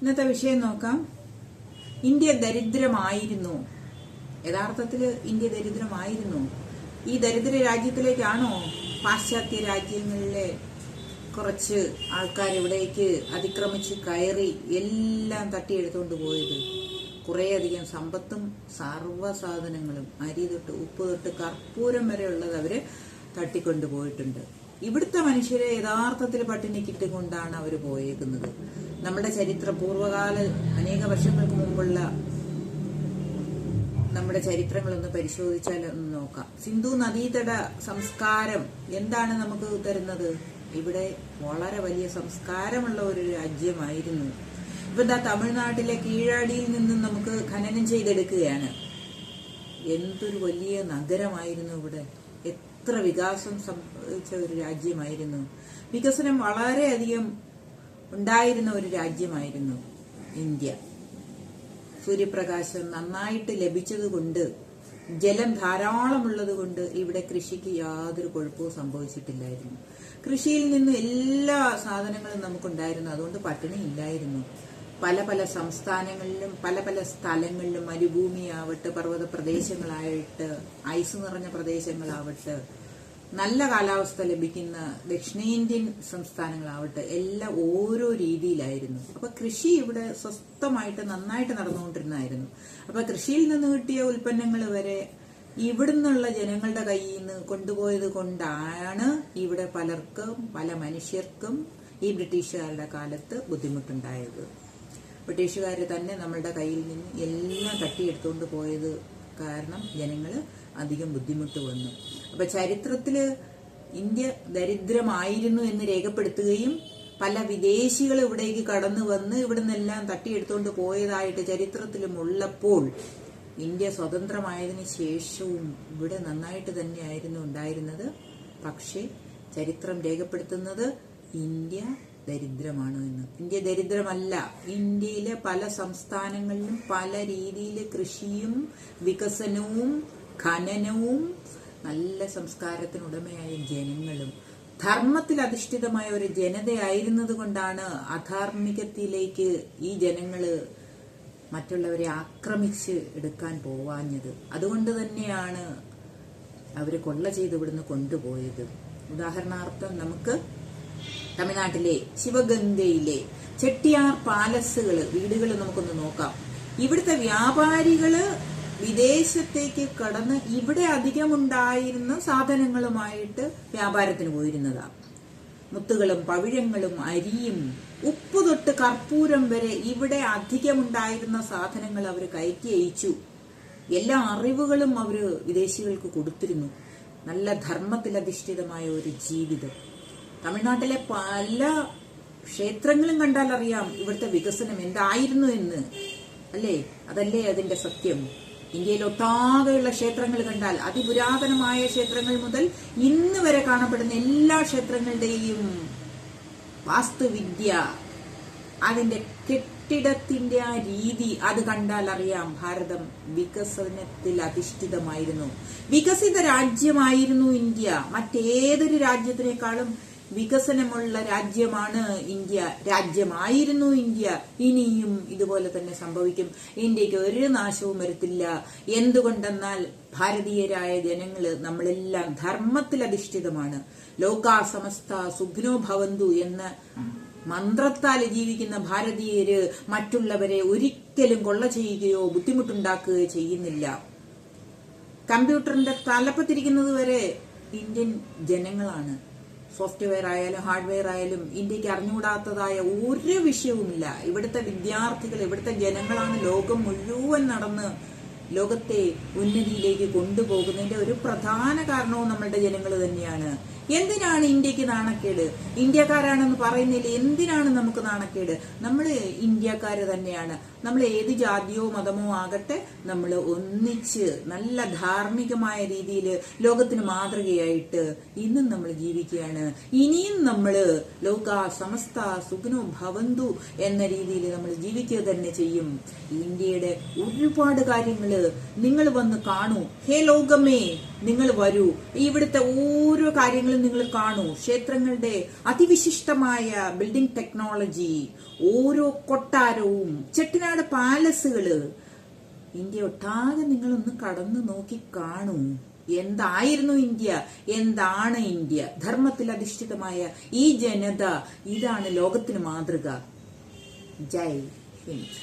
ഇന്നത്തെ വിഷയം നോക്കാം ഇന്ത്യ ദരിദ്രമായിരുന്നു. യഥാർത്ഥത്തിൽ ഇന്ത്യ ദരിദ്രമായിരുന്നു. ഈ ദരിദ്ര രാജ്യത്തിലേക്കാണോ പാശ്ചാത്യ രാജ്യങ്ങളിലെ കുറച്ച് ആൾക്കാർ ഇവിടേക്ക് അതിക്രമിച്ച് കയറി എല്ലാം തട്ടിയെടുത്തുകൊണ്ട് പോയത്? കുറേയധികം സമ്പത്തും സർവ സാധനങ്ങളും അരി തൊട്ട് ഉപ്പ് തൊട്ട് കർപ്പൂരം വരെ ഉള്ളത് അവർ തട്ടിക്കൊണ്ടു പോയിട്ടുണ്ട്. ഇവിടുത്തെ മനുഷ്യരെ യഥാർത്ഥത്തിൽ പട്ടിണിക്കിട്ടുകൊണ്ടാണ് അവർ പോയേക്കുന്നത്. നമ്മുടെ ചരിത്ര പൂർവകാല അനേക വർഷങ്ങൾക്ക് മുമ്പുള്ള നമ്മുടെ ചരിത്രങ്ങളൊന്ന് പരിശോധിച്ചാൽ ഒന്ന് നോക്കാം. സിന്ധു നദീതട സംസ്കാരം എന്താണ് നമുക്ക് തരുന്നത്? ഇവിടെ വളരെ വലിയ സംസ്കാരമുള്ള ഒരു രാജ്യമായിരുന്നു. ഇപ്പൊ എന്താ തമിഴ്നാട്ടിലെ കീഴാടിയിൽ നിന്നും നമുക്ക് ഖനനം ചെയ്തെടുക്കുകയാണ്. എന്തൊരു വലിയ നഗരമായിരുന്നു ഇവിടെ. എത്ര വികാസം സംഭവിച്ച ഒരു രാജ്യമായിരുന്നു. വികസനം വളരെയധികം ഉണ്ടായിരുന്ന ഒരു രാജ്യമായിരുന്നു ഇന്ത്യ. സൂര്യപ്രകാശം നന്നായിട്ട് ലഭിച്ചതുകൊണ്ട് ജലം ധാരാളമുള്ളത് കൊണ്ട് ഇവിടെ കൃഷിക്ക് യാതൊരു കുഴപ്പവും സംഭവിച്ചിട്ടില്ലായിരുന്നു. കൃഷിയിൽ നിന്ന് എല്ലാ സാധനങ്ങളും നമുക്കുണ്ടായിരുന്നു. അതുകൊണ്ട് പട്ടിണി ഇല്ലായിരുന്നു. പല പല സംസ്ഥാനങ്ങളിലും പല പല സ്ഥലങ്ങളിലും മരുഭൂമിയാവട്ടെ പർവത പ്രദേശങ്ങളായിട്ട് ഐസ് നിറഞ്ഞ പ്രദേശങ്ങളാവട്ടെ നല്ല കാലാവസ്ഥ ലഭിക്കുന്ന ദക്ഷിണേന്ത്യൻ സംസ്ഥാനങ്ങളാവട്ടെ എല്ലാം ഓരോ രീതിയിലായിരുന്നു. അപ്പൊ കൃഷി ഇവിടെ സ്വസ്ഥമായിട്ട് നന്നായിട്ട് നടന്നുകൊണ്ടിരുന്നായിരുന്നു അപ്പൊ കൃഷിയിൽ നിന്ന് കിട്ടിയ ഉൽപ്പന്നങ്ങൾ വരെ ഇവിടുന്നുള്ള ജനങ്ങളുടെ കയ്യിൽ നിന്ന് കൊണ്ടുപോയത് കൊണ്ടാണ് ഇവിടെ പലർക്കും പല മനുഷ്യർക്കും ഈ ബ്രിട്ടീഷുകാരുടെ കാലത്ത് ബുദ്ധിമുട്ടുണ്ടായത്. ബ്രിട്ടീഷുകാർ തന്നെ നമ്മളുടെ കയ്യിൽ നിന്ന് എല്ലാം തട്ടിയെടുത്തുകൊണ്ട് പോയത് കാരണം ജനങ്ങൾ അധികം ബുദ്ധിമുട്ട് വന്നു. അപ്പൊ ചരിത്രത്തിൽ ഇന്ത്യ ദരിദ്രമായിരുന്നു എന്ന് രേഖപ്പെടുത്തുകയും പല വിദേശികൾ ഇവിടേക്ക് കടന്നു വന്ന് ഇവിടെ നിന്നെല്ലാം തട്ടിയെടുത്തുകൊണ്ട് പോയതായിട്ട് ചരിത്രത്തിലും ഉള്ളപ്പോൾ ഇന്ത്യ സ്വതന്ത്രമായതിന് ശേഷവും ഇവിടെ നന്നായിട്ട് തന്നെയായിരുന്നു ഉണ്ടായിരുന്നത്. പക്ഷേ ചരിത്രം രേഖപ്പെടുത്തുന്നത് ഇന്ത്യ ദരിദ്രമാണ് എന്ന്. ഇന്ത്യ ദരിദ്രമല്ല. ഇന്ത്യയിലെ പല സംസ്ഥാനങ്ങളിലും പല രീതിയിലെ കൃഷിയും വികസനവും ഖനനവും നല്ല സംസ്കാരത്തിനുടമയായ ജനങ്ങളും ധർമ്മത്തിൽ അധിഷ്ഠിതമായ ഒരു ജനതയായിരുന്നത് കൊണ്ടാണ് അധാർമികത്തിലേക്ക് ഈ ജനങ്ങൾ മറ്റുള്ളവരെ ആക്രമിച്ച് എടുക്കാൻ പോവാഞ്ഞത്. അതുകൊണ്ട് തന്നെയാണ് അവർ കൊള്ള ചെയ്ത് ഇവിടുന്ന് കൊണ്ടുപോയത്. ഉദാഹരണാർത്ഥം നമുക്ക് തമിഴ്നാട്ടിലെ ശിവഗംഗയിലെ ചെട്ടിയാർ പാലസുകൾ വീടുകൾ നമുക്കൊന്ന് നോക്കാം. ഇവിടുത്തെ വ്യാപാരികൾ വിദേശത്തേക്ക് കടന്ന് ഇവിടെ അധികം ഉണ്ടായിരുന്ന സാധനങ്ങളുമായിട്ട് വ്യാപാരത്തിന് പോയിരുന്നതാണ് മുത്തുകളും പവിഴങ്ങളും അരിയും ഉപ്പ് തൊട്ട് കർപ്പൂരം വരെ ഇവിടെ അധികമുണ്ടായിരുന്ന സാധനങ്ങൾ അവർ കയറ്റി അയച്ചു. എല്ലാ അറിവുകളും അവർ വിദേശികൾക്ക് കൊടുത്തിരുന്നു. നല്ല ധർമ്മത്തിലധിഷ്ഠിതമായ ഒരു ജീവിതം. തമിഴ്നാട്ടിലെ പല ക്ഷേത്രങ്ങളും കണ്ടാൽ അറിയാം ഇവിടുത്തെ വികസനം എന്തായിരുന്നു എന്ന്. അല്ലേ? അതല്ലേ അതിന്റെ സത്യം? ഇന്ത്യയിൽ ഒട്ടാകെയുള്ള ക്ഷേത്രങ്ങൾ കണ്ടാൽ അതിപുരാതനമായ ക്ഷേത്രങ്ങൾ മുതൽ ഇന്ന് വരെ കാണപ്പെടുന്ന എല്ലാ ക്ഷേത്രങ്ങളുടെയും വാസ്തുവിദ്യ അതിന്റെ കെട്ടിടത്തിന്റെ ആ രീതി അത് കണ്ടാൽ അറിയാം ഭാരതം വികസനത്തിൽ അധിഷ്ഠിതമായിരുന്നു. വികസിത രാജ്യമായിരുന്നു ഇന്ത്യ. മറ്റേതൊരു രാജ്യത്തിനേക്കാളും വികസനമുള്ള രാജ്യമാണ് ഇന്ത്യ. രാജ്യമായിരുന്നു ഇന്ത്യ. ഇനിയും ഇതുപോലെ തന്നെ സംഭവിക്കും. ഇന്ത്യയ്ക്ക് ഒരു നാശവും വരത്തില്ല. എന്തുകൊണ്ടെന്നാൽ ഭാരതീയരായ ജനങ്ങൾ നമ്മളെല്ലാം ധർമ്മത്തിൽ അധിഷ്ഠിതമാണ്. ലോകാ സമസ്ത സുഖ്നോ ഭവന്തു എന്ന മന്ത്രത്താൽ ജീവിക്കുന്ന ഭാരതീയര് മറ്റുള്ളവരെ ഒരിക്കലും കൊള്ള ചെയ്യുകയോ ബുദ്ധിമുട്ടുണ്ടാക്കുകയോ ചെയ്യുന്നില്ല. കമ്പ്യൂട്ടറിന്റെ തലപ്പത്തിരിക്കുന്നത് വരെ ഇന്ത്യൻ ജനങ്ങളാണ്. സോഫ്റ്റ്വെയർ ആയാലും ഹാർഡ്വെയർ ആയാലും ഇന്ത്യയ്ക്ക് അറിഞ്ഞുകൂടാത്തതായ ഒരു വിഷയവുമില്ല. ഇവിടുത്തെ വിദ്യാർത്ഥികൾ ഇവിടുത്തെ ജനങ്ങളാണ് ലോകം മുഴുവൻ നടന്ന് ലോകത്തെ ഉന്നതിയിലേക്ക് കൊണ്ടുപോകുന്നതിന്റെ ഒരു പ്രധാന കാരണവും നമ്മളുടെ ജനങ്ങൾ തന്നെയാണ്. എന്തിനാണ് ഇന്ത്യയ്ക്ക് നാണക്കേട്? ഇന്ത്യക്കാരാണെന്ന് പറയുന്നില്ല? എന്തിനാണ് നമുക്ക് നാണക്കേട്? നമ്മൾ ഇന്ത്യക്കാര് തന്നെയാണ്. നമ്മൾ ഏത് ജാതിയോ മതമോ ആകട്ടെ നമ്മൾ ഒന്നിച്ച് നല്ല ധാർമ്മികമായ രീതിയിൽ ലോകത്തിന് മാതൃകയായിട്ട് ഇന്നും നമ്മൾ ജീവിക്കുകയാണ്. ഇനിയും നമ്മൾ ലോക സമസ്ത സുഖനോ ഭവന്തു എന്ന രീതിയിൽ നമ്മൾ ജീവിക്കുക തന്നെ ചെയ്യും. ഇന്ത്യയുടെ ഒരുപാട് കാര്യങ്ങൾ നിങ്ങൾ വന്ന് കാണൂ. ഹേ ലോകമേ നിങ്ങൾ വരൂ. ഇവിടുത്തെ ഓരോ കാര്യങ്ങൾ ക്ഷേത്രങ്ങളിൽ നിങ്ങൾ കാണൂ. ക്ഷേത്രങ്ങളുടെ അതിവിശിഷ്ടമായ ബിൽഡിംഗ് ടെക്നോളജി ഓരോ കൊട്ടാരവും ചെട്ടിനാട് പാലസുകൾ ഇന്ത്യ ഒട്ടാകെ നിങ്ങളൊന്ന് കടന്നു നോക്കി കാണൂ. എന്തായിരുന്നു ഇന്ത്യ? എന്താണ് ഇന്ത്യ? ധർമ്മത്തിൽ അധിഷ്ഠിതമായ ഈ ജനത ഇതാണ് ലോകത്തിന് മാതൃക. ജയ് ഹിന്ദ്.